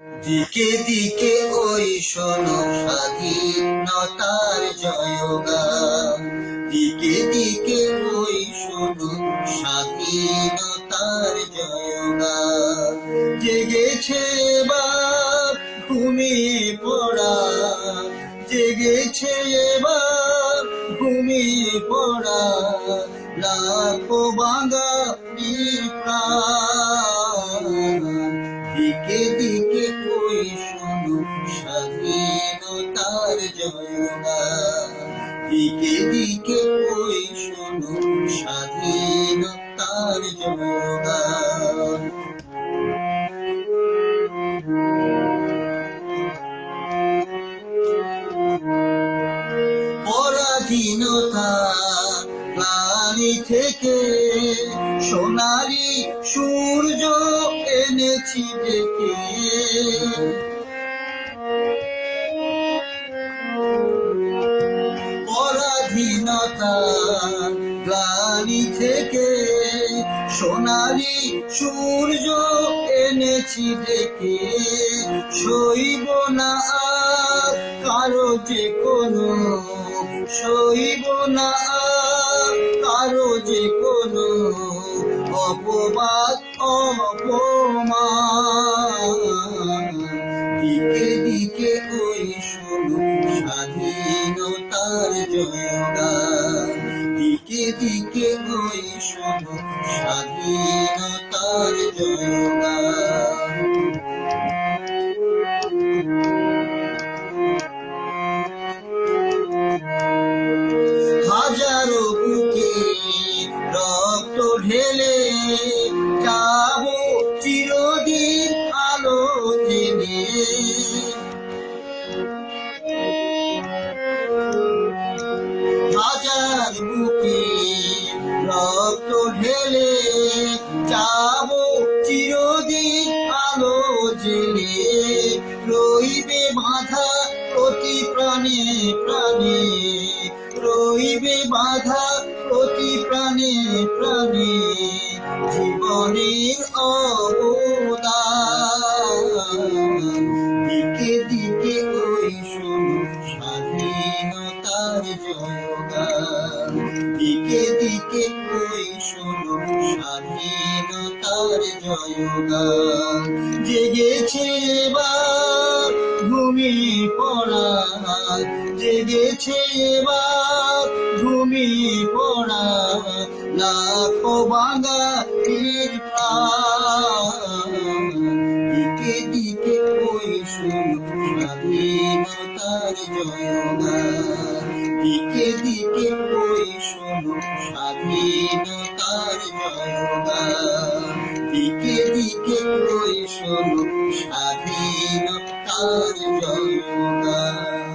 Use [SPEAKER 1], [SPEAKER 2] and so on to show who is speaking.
[SPEAKER 1] দিকে দিকে ওই শোনো স্বাধীনতার জয়গান। দিকে দিকে ওই শোনো স্বাধীনতার জয়গান। জেগেছে এবার ঘুমিয়ে পড়া। জেগেছে এবার পড়া। লাখো প্রাণ। দিকে দিকে স্বাধীনতার জয়গান। দিকে দিকে ওই শোনো স্বাধীনতার জয়গান। পরাধীনতা গ্লানি থেকে সোনারি সূর্য এনেছি ডেকে পরাধীনতা গ্লানি থেকে সোনারি সূর্য এনেছি ডেকে। সইব না কারও যে কোনো, সইব না কারও যে কোনো। অপবাদ, অপমান স্বাধীনতার জয়গান দিকে দিকে ওই শোনো স্বাধীনতার জয়গান হাজারো বুকে রক্ত ঢেলে যাব হাজার বুকে রক্ত চিরদিন আলো জেনে রইবে বাধা প্রতি প্রাণে প্রাণে রইবে বাধা প্রতি প্রাণে প্রাণে। জীবনের দিকে দিকে ওই শোনো স্বাধীনতার জয়গান। জেগেছে এবার ঘুমিয়ে পড়া জেগেছে এবার ঘুমিয়ে পড়া লাখো বাঙালির স্বাধীনতার জয়গান দিকে দিকে ওই শোনো স্বাধীনতার জয়গান দিকে দিকে ওই শোনো স্বাধীনতার জয়গান